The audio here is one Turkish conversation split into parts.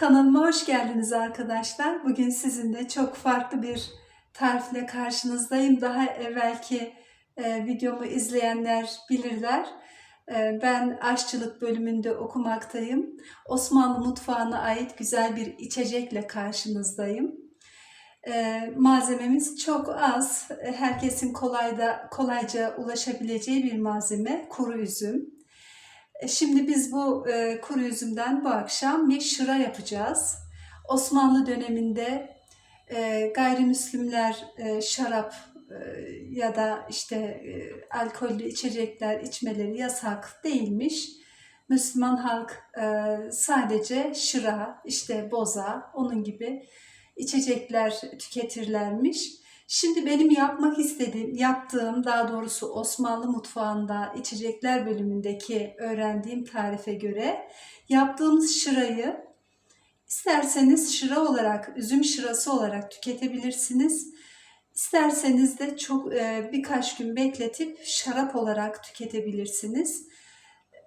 Kanalıma hoş geldiniz arkadaşlar. Bugün sizinle çok farklı bir tarifle karşınızdayım. Daha evvelki e, videomu izleyenler bilirler. E, ben aşçılık bölümünde okumaktayım. Osmanlı mutfağına ait güzel bir içecekle karşınızdayım. E, malzememiz çok az. Herkesin kolayda kolayca ulaşabileceği bir malzeme kuru üzüm. E, Şimdi biz bu e, kuru üzümden bu akşam bir şıra yapacağız. Osmanlı döneminde e, gayrimüslimler e, şarap e, ya da işte e, alkollü içecekler içmeleri yasak değilmiş. Müslüman halk e, sadece şıra, işte boza, onun gibi içecekler tüketirlermiş. Şimdi benim yapmak istediğim, yaptığım daha doğrusu Osmanlı mutfağında içecekler bölümündeki öğrendiğim tarife göre yaptığımız şırayı isterseniz şıra olarak, üzüm şırası olarak tüketebilirsiniz. İsterseniz de çok e, birkaç gün bekletip şarap olarak tüketebilirsiniz.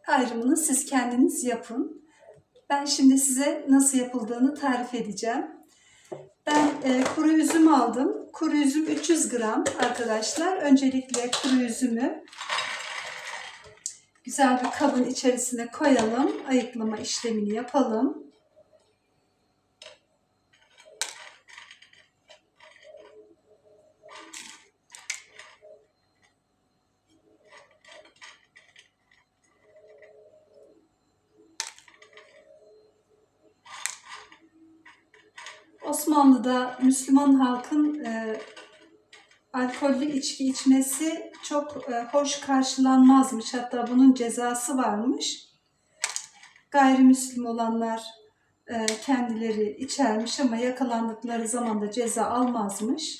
Ayrımını siz kendiniz yapın. Ben şimdi size nasıl yapıldığını tarif edeceğim. Ben e, kuru üzüm aldım. Kuru üzüm 300 gram arkadaşlar. Öncelikle kuru üzümü güzel bir kabın içerisine koyalım. Ayıklama işlemini yapalım. Osmanlı'da Müslüman halkın e, alkollü içki içmesi çok e, hoş karşılanmazmış. Hatta bunun cezası varmış. Gayrimüslim olanlar e, kendileri içermiş ama yakalandıkları zaman da ceza almazmış.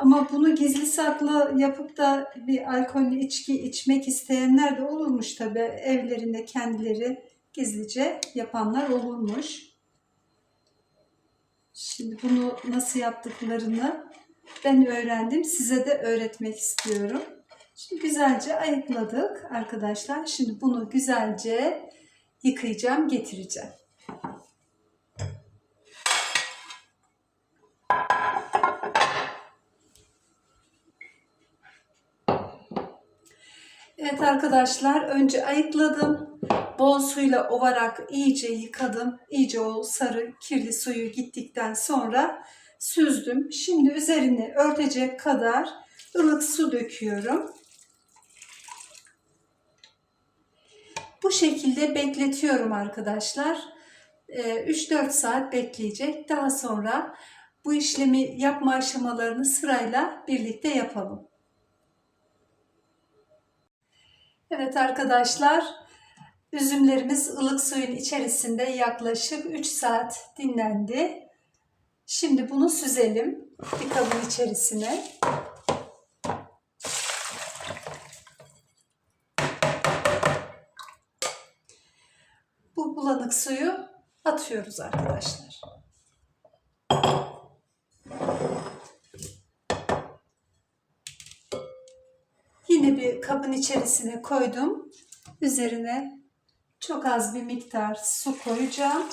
Ama bunu gizli saklı yapıp da bir alkollü içki içmek isteyenler de olurmuş tabi. Evlerinde kendileri gizlice yapanlar olurmuş. Şimdi bunu nasıl yaptıklarını ben öğrendim. Size de öğretmek istiyorum. Şimdi güzelce ayıkladık arkadaşlar. Şimdi bunu güzelce yıkayacağım, getireceğim. Evet arkadaşlar önce ayıkladım. Bol suyla ovarak iyice yıkadım. İyice o sarı kirli suyu gittikten sonra süzdüm. Şimdi üzerine örtecek kadar ılık su döküyorum. Bu şekilde bekletiyorum arkadaşlar. 3-4 saat bekleyecek. Daha sonra bu işlemi yapma aşamalarını sırayla birlikte yapalım. Evet arkadaşlar, üzümlerimiz ılık suyun içerisinde yaklaşık 3 saat dinlendi. Şimdi bunu süzelim bir kabın içerisine. Bu bulanık suyu atıyoruz arkadaşlar. Yine bir kabın içerisine koydum. Üzerine çok az bir miktar su koyacağım.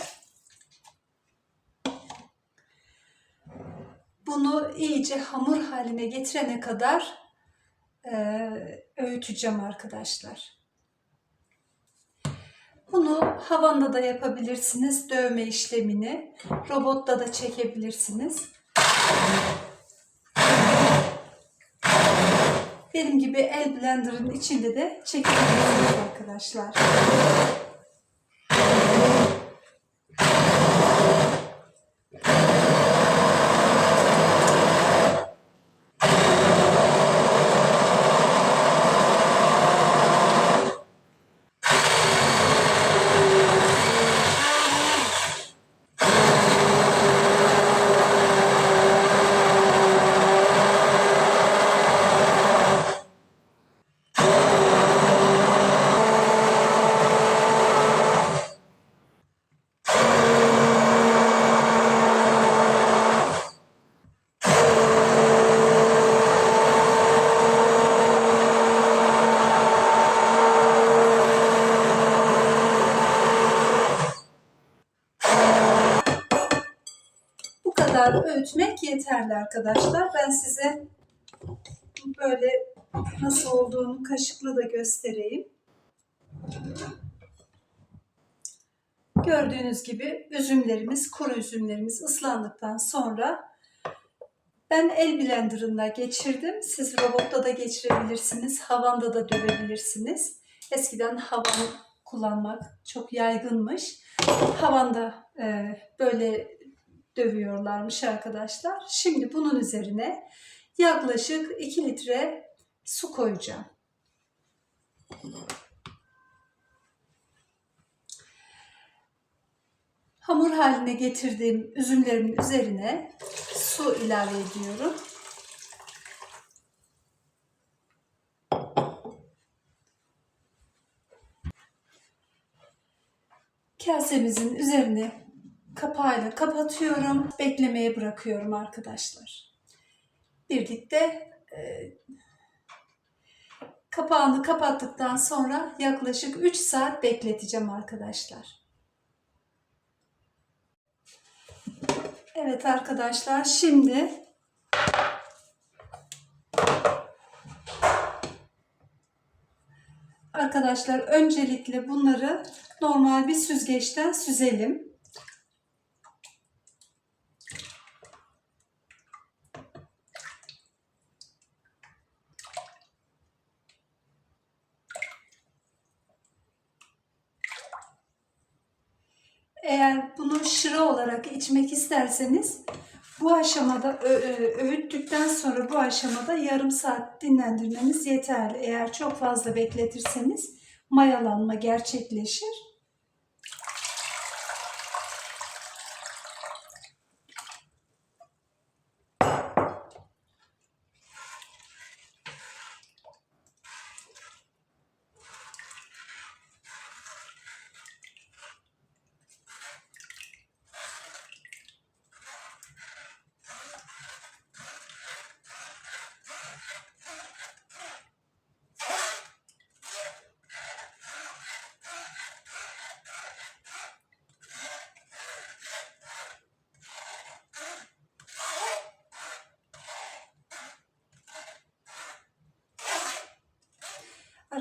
Bunu iyice hamur haline getirene kadar e, öğüteceğim arkadaşlar. Bunu havanda da yapabilirsiniz dövme işlemini. Robotta da çekebilirsiniz. Benim gibi el blenderın içinde de çekebilirsiniz arkadaşlar. Yeterli arkadaşlar. Ben size böyle nasıl olduğunu kaşıkla da göstereyim. Gördüğünüz gibi üzümlerimiz, kuru üzümlerimiz ıslandıktan sonra ben el blenderında geçirdim. Siz robotta da geçirebilirsiniz, havanda da dövebilirsiniz. Eskiden havan kullanmak çok yaygınmış. Havanda e, böyle dövüyorlarmış arkadaşlar. Şimdi bunun üzerine yaklaşık 2 litre su koyacağım. Hamur haline getirdiğim üzümlerimin üzerine su ilave ediyorum. Kasemizin üzerine kapağıyla kapatıyorum. Beklemeye bırakıyorum arkadaşlar. Birlikte e, kapağını kapattıktan sonra yaklaşık 3 saat bekleteceğim arkadaşlar. Evet arkadaşlar şimdi Arkadaşlar öncelikle bunları normal bir süzgeçten süzelim. Eğer bunu şıra olarak içmek isterseniz bu aşamada öğüttükten sonra bu aşamada yarım saat dinlendirmeniz yeterli. Eğer çok fazla bekletirseniz mayalanma gerçekleşir.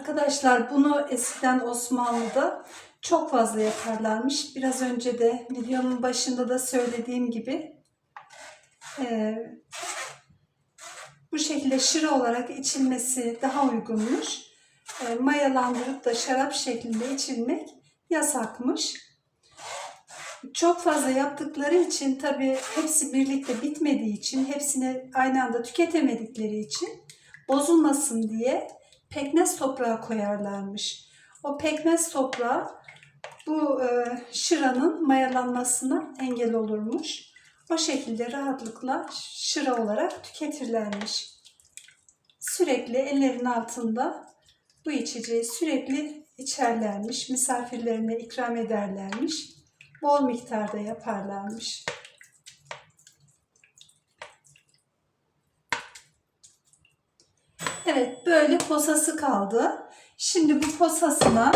Arkadaşlar bunu eskiden Osmanlı'da çok fazla yaparlarmış. Biraz önce de videonun başında da söylediğim gibi e, bu şekilde şıra olarak içilmesi daha uygunmuş. E, mayalandırıp da şarap şeklinde içilmek yasakmış. Çok fazla yaptıkları için tabii hepsi birlikte bitmediği için, hepsini aynı anda tüketemedikleri için bozulmasın diye pekmez toprağı koyarlarmış. O pekmez toprağı bu e, şıranın mayalanmasına engel olurmuş. O şekilde rahatlıkla şıra olarak tüketirlermiş. Sürekli ellerin altında bu içeceği sürekli içerlermiş. Misafirlerine ikram ederlermiş. Bol miktarda yaparlarmış. Evet böyle posası kaldı. Şimdi bu posasına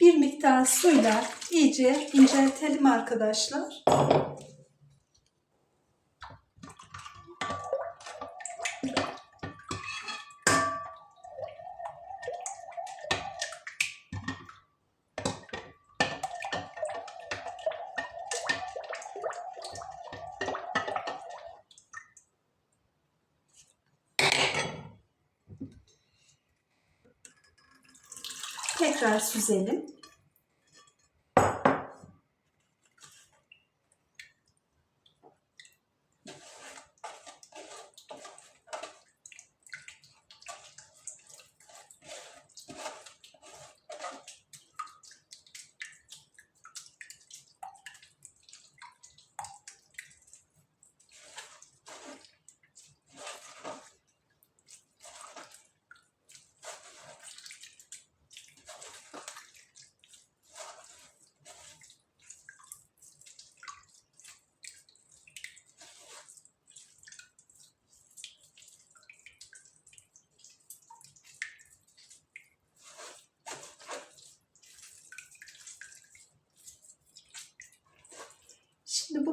bir miktar suyla iyice inceltelim arkadaşlar. Tekrar süzelim.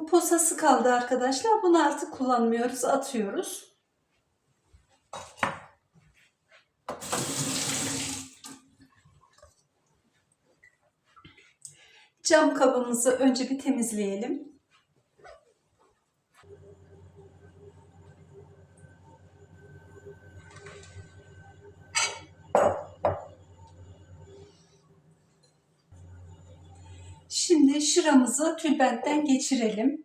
Posası kaldı arkadaşlar. Bunu artık kullanmıyoruz, atıyoruz. Cam kabımızı önce bir temizleyelim. Şimdi şıramızı tülbentten geçirelim.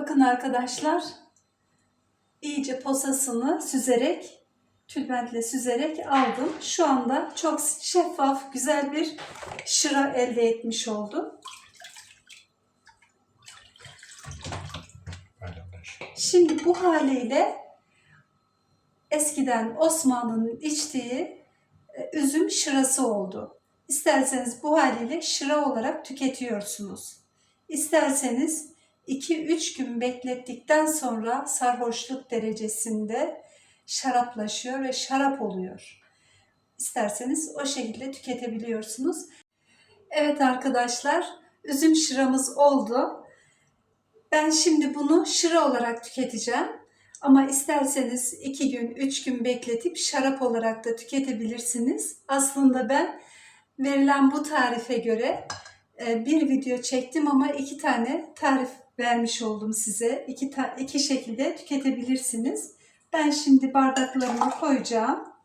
Bakın arkadaşlar, iyice posasını süzerek, tülbentle süzerek aldım. Şu anda çok şeffaf, güzel bir şıra elde etmiş oldum. Şimdi bu haliyle eskiden Osmanlı'nın içtiği e, üzüm şırası oldu. İsterseniz bu haliyle şıra olarak tüketiyorsunuz. İsterseniz 2-3 gün beklettikten sonra sarhoşluk derecesinde şaraplaşıyor ve şarap oluyor. İsterseniz o şekilde tüketebiliyorsunuz. Evet arkadaşlar, üzüm şıramız oldu. Ben şimdi bunu şıra olarak tüketeceğim. Ama isterseniz 2 gün, 3 gün bekletip şarap olarak da tüketebilirsiniz. Aslında ben verilen bu tarife göre e, bir video çektim ama iki tane tarif vermiş oldum size. İki, iki şekilde tüketebilirsiniz. Ben şimdi bardaklarıma koyacağım.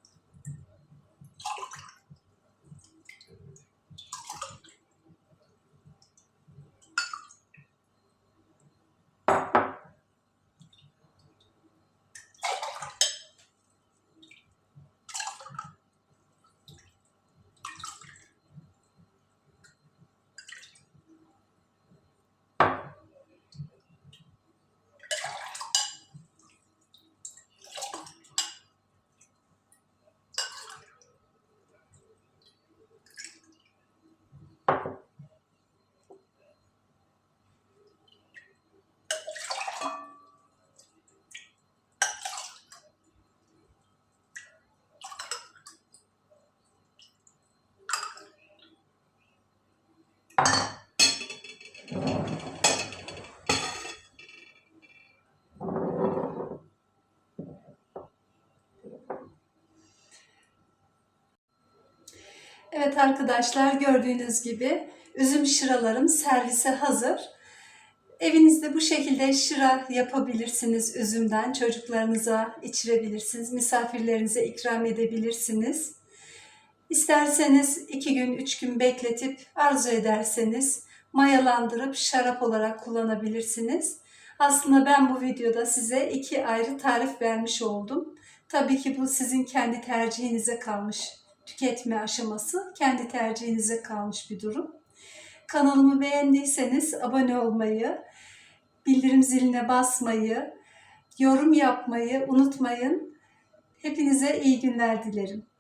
Evet arkadaşlar gördüğünüz gibi üzüm şıralarım servise hazır. Evinizde bu şekilde şıra yapabilirsiniz üzümden. Çocuklarınıza içirebilirsiniz. Misafirlerinize ikram edebilirsiniz. İsterseniz iki gün, üç gün bekletip arzu ederseniz mayalandırıp şarap olarak kullanabilirsiniz. Aslında ben bu videoda size iki ayrı tarif vermiş oldum. Tabii ki bu sizin kendi tercihinize kalmış tüketme aşaması kendi tercihinize kalmış bir durum. Kanalımı beğendiyseniz abone olmayı, bildirim ziline basmayı, yorum yapmayı unutmayın. Hepinize iyi günler dilerim.